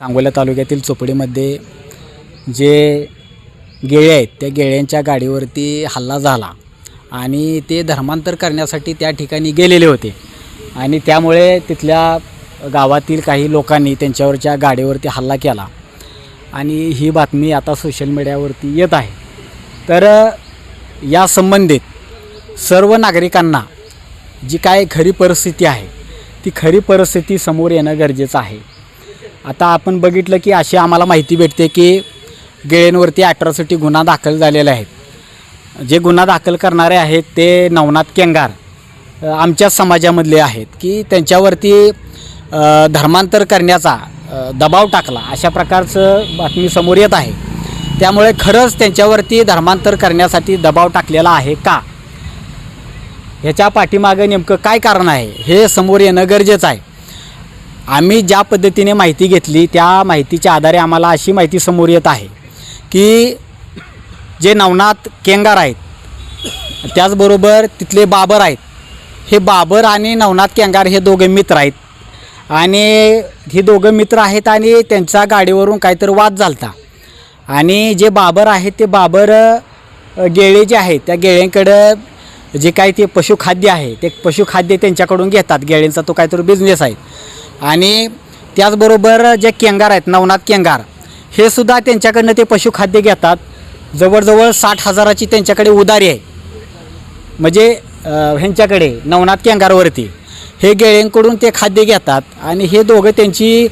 सांगोला तालुक्यातील चोपडीमध्ये जे गेळे आहेत त्या गेळ्यांच्या गाडीवरती हल्ला झाला. आणि ते धर्मांतर करण्यासाठी त्या ठिकाणी गेलेले होते. आणि त्यामुळे तिथल्या गावातील काही लोकांनी त्यांच्यावरच्या गाडीवरती हल्ला केला. आणि ही बातमी आता सोशल मीडियावरती येत आहे. तर या संबंधित सर्व नागरिकांना जी काय खरी परिस्थिती आहे ती खरी परिस्थिती समोर येणं गरजेचं आहे. आता आपण बघितलं की अशी आम्हाला माहिती भेटते की गेळेंवरती ॲट्रॉसिटी गुन्हा दाखल झालेला आहेत जे गुन्हा दाखल करणारे आहेत ते नवनाथ केंगार आमच्या आमच्याच समाजामधले आहेत की त्यांच्यावरती धर्मांतर करण्याचा दबाव टाकला अशा प्रकारचं बातमी समोर येत आहे. त्यामुळे खरंच त्यांच्यावरती धर्मांतर करण्यासाठी दबाव टाकलेला आहे का? ह्याच्या पाठीमागं नेमकं काय कारण आहे हे समोर येणं गरजेचं आहे. आम्ही ज्या पद्धतीने माहिती घेतली त्या माहितीच्या आधारे आम्हाला अशी माहिती समोर येत आहे की जे नवनाथ केंगार आहेत त्याचबरोबर तिथले बाबर आहेत हे बाबर आणि नवनाथ केंगार हे दोघे मित्र आहेत. आणि हे दोघं मित्र आहेत आणि त्यांच्या गाडीवरून काहीतरी वाद झालता. आणि जे बाबर आहेत ते बाबर गेळे जे आहेत त्या गेळ्यांकडं जे काही ते पशुखाद्य आहे ते पशुखाद्य त्यांच्याकडून घेतात गेळ्यांचा तो काहीतरी बिझनेस आहे. आणि त्याचबरोबर जे केंगार आहेत नवनाथ केंगार हे सुद्धा त्यांच्याकडनं ते पशुखाद्य घेतात. जवळजवळ साठ हजाराची त्यांच्याकडे उदारी आहे. म्हणजे ह्यांच्याकडे नवनाथ केंगारवरती. हे गेळ्यांकडून ते खाद्य घेतात आणि हे दोघं त्यांची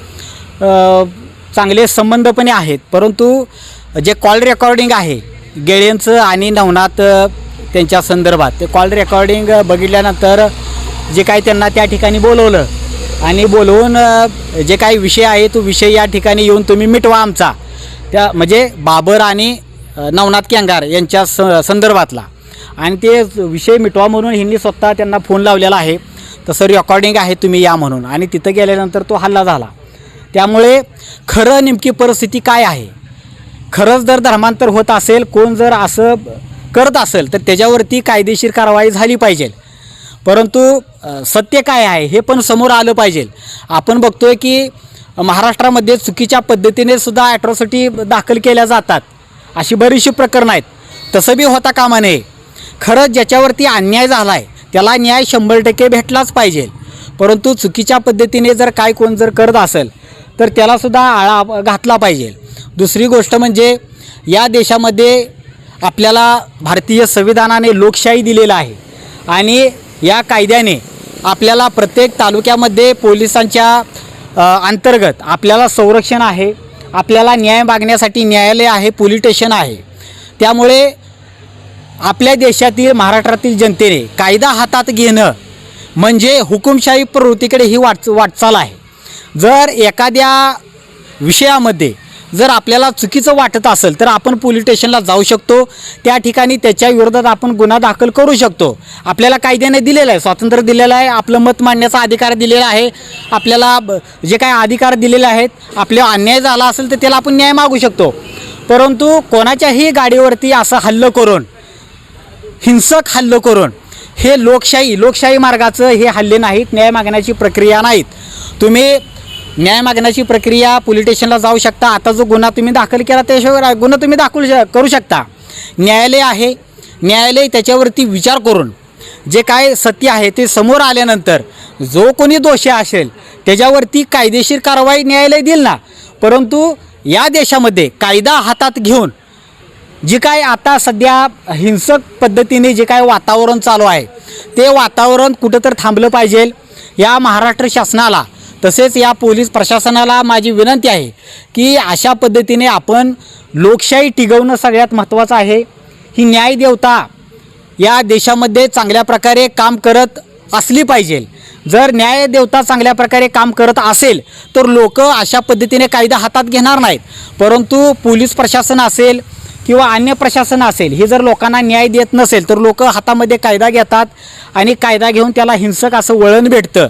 चांगले संबंधपणे आहेत. परंतु जे कॉल रेकॉर्डिंग आहे गेळ्यांचं आणि नवनाथ त्यांच्या संदर्भात. ते कॉल रेकॉर्डिंग बघितल्यानंतर जे काही त्यांना त्या ठिकाणी बोलवलं आणि बोलवून जे काही विषय आहे तो विषय या ठिकाणी येऊन तुम्ही मिटवा आमचा. त्या म्हणजे बाबर आणि नवनाथ केंगार यांच्या स संदर्भातला. आणि ते विषय मिटवा म्हणून ह्यांनी स्वतः त्यांना फोन लावलेला आहे. तसं रेकॉर्डिंग आहे तुम्ही या म्हणून. आणि तिथं गेल्यानंतर तो हल्ला झाला. त्यामुळे खरं नेमकी परिस्थिती काय आहे? खरंच जर धर्मांतर होत असेल कोण जर असं करत असेल तर त्याच्यावरती कायदेशीर कारवाई झाली पाहिजे. परंतु सत्य काय आहे हे पण समोर आलं पाहिजे. आपण बघतोय की महाराष्ट्रामध्ये चुकीच्या पद्धतीने सुद्धा ॲट्रॉसिटी दाखल केल्या जातात. अशी बरीचशी प्रकरणं आहेत. तसं बी होता कामा नये. खरंच ज्याच्यावरती अन्याय झाला आहे त्याला न्याय शंभर टक्के भेटलाच पाहिजे. परंतु चुकीच्या पद्धतीने जर काय कोण जर करत असेल तर त्यालासुद्धा आळा घातला पाहिजे. दुसरी गोष्ट म्हणजे या देशामध्ये आपल्याला भारतीय संविधानाने लोकशाही दिलेलं आहे. आणि या कायद्याने आपल्याला प्रत्येक तालुक्यामध्ये पोलिसांच्या अंतर्गत आपल्याला संरक्षण आहे. आपल्याला न्याय मागण्यासाठी न्यायालय आहे पोलीस स्टेशन आहे. त्यामुळे आपल्या देशातील महाराष्ट्रातील जनतेने कायदा हातात घेणं म्हणजे हुकुमशाही प्रवृत्तीकडे ही वाट वाटचाल आहे. जर एखाद्या विषयामध्ये जर आपल्याला चुकीचं वाटत असेल तर आपण पोलीस स्टेशनला जाऊ शकतो. त्या ठिकाणी त्याच्या विरोधात आपण गुन्हा दाखल करू शकतो. आपल्याला कायद्याने दिलेलं आहे स्वातंत्र्य दिलेलं आहे आपलं मत मांडण्याचा अधिकार दिलेला आहे. आपल्याला ब- जे काय अधिकार दिलेले आहेत आपल्या अन्याय झाला असेल तर त्याला आपण न्याय मागू शकतो. परंतु कोणाच्याही गाडीवरती असं हल्लं करून हिंसक हल्लं करून हे लोकशाही लोकशाही मार्गाचं हे हल्ले नाहीत न्याय मागण्याची प्रक्रिया नाहीत. तुम्ही न्याय मागण्याची प्रक्रिया पोलीस स्टेशनला जाऊ शकता. आता जो गुन्हा तुम्ही दाखल केला त्याशिवाय गुन्हा तुम्ही दाखल श- करू शकता. न्यायालय आहे. न्यायालय त्याच्यावरती विचार करून जे काय सत्य आहे ते समोर आल्यानंतर जो कोणी दोषी असेल त्याच्यावरती कायदेशीर कारवाई न्यायालय देईल ना? परंतु या देशामध्ये कायदा हातात घेऊन जी काय आता सध्या हिंसक पद्धतीने जे काय वातावरण चालू आहे ते वातावरण कुठं तर थांबलं पाहिजे. या महाराष्ट्र शासनाला तसेच या पोलीस प्रशासनाला माझी विनंती आहे की अशा पद्धतीने आपण लोकशाही टिकवणं सगळ्यात महत्त्वाचं आहे. ही न्याय देवता या देशामध्ये चांगल्या प्रकारे काम करत असली पाहिजे. जर न्याय देवता चांगल्या प्रकारे काम करत असेल तर लोक अशा पद्धतीने कायदा हातात घेणार नाहीत. परंतु पोलीस प्रशासन असेल किंवा अन्य प्रशासन असेल हे जर लोकांना न्याय देत नसेल तर लोक हातामध्ये कायदा घेतात आणि कायदा घेऊन त्याला हिंसक असं वळण भेटतं.